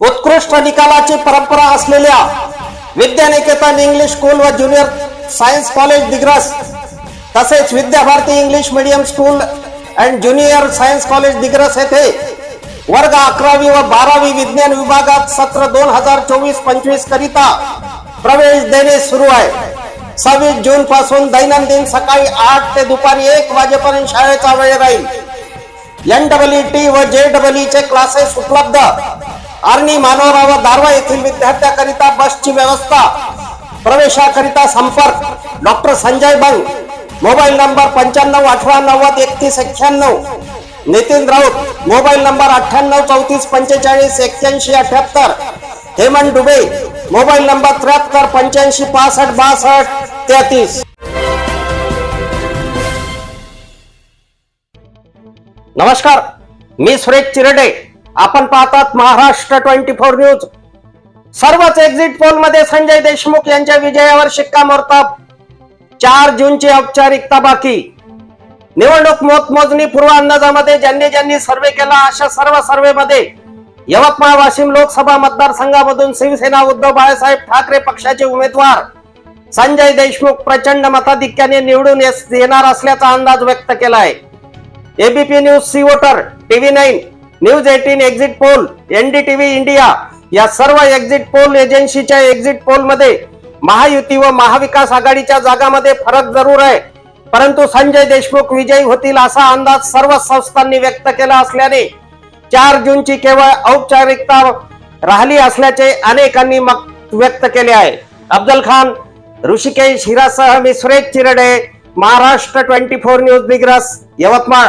उत्कृष्ट निकालाची परंपरा असलेल्या विद्यानिकेतन इंग्लिश स्कूल व ज्युनियर सायन्स कॉलेज दिग्रस तसेच Vidyabharati English medium school and junior science college Digras येथे वर्ग अकरावी व बारावी विज्ञान विभागात सत्र दोन हजार चोवीस पंचवीस करिता प्रवेश देणे सुरू आहे. सव्वीस जून पासून दैनंदिन सकाळी आठ ते दुपारी एक वाजेपर्यंत शाळेचा वेळ राहील. एन डबल टी व जे डबल चे क्लासेस उपलब्ध आर्णी मानवराव दारवा येथील विद्यार्थ्याकरिता बसची व्यवस्था प्रवेशाकरिता संपर्क doctor Sanjay Bang mobile number पंच्याण्णव अठरा नव्वद एकतीस एक्क्याण्णव नितीन राऊत मोबाईल नंबर अठ्ठ्याण्णव चौतीस पंचेचाळीस एक्क्याऐंशी अठ्याहत्तर हेमंत डुबे मोबाईल नंबर त्र्याहत्तर पंच्याऐंशी पासष्ट बासष्ट तेहतीस. नमस्कार मी सुरेश चिरडे. आपण पाहतात महाराष्ट्र ट्वेंटी फोर न्यूज. सर्वच एक्झिट पोलमध्ये संजय देशमुख यांच्या विजयावर शिक्कामोर्तब चार जूनची औपचारिकता बाकी. निवडणूक मतमोजणी पूर्व अंदाजामध्ये ज्यांनी ज्यांनी सर्वे केला अशा सर्व सर्वे मध्ये यवतमाळ वाशिम लोकसभा मतदारसंघामधून शिवसेना उद्धव बाळासाहेब ठाकरे पक्षाचे उमेदवार संजय देशमुख प्रचंड मताधिक्याने निवडून येणार असल्याचा अंदाज व्यक्त केला आहे ABP news C voter TV nine news eighteen exit poll NDTV India या सर्व एक्झिट पोल एजन्सीच्या एक्झिट पोलमध्ये महायुती व महाविकास आघाडीच्या जागामध्ये फरक जरूर आहे. परंतु संजय देशमुख विजयी होतील असा अंदाज सर्व संस्थांनी व्यक्त केला असल्याने चार जूनची केवळ औपचारिकता राहिली असल्याचे अनेकांनी व्यक्त केले आहे. अफजल खान ऋषिकेश हिरासह मी Suresh Chirde Maharashtra twenty four news Digras Yavatmal.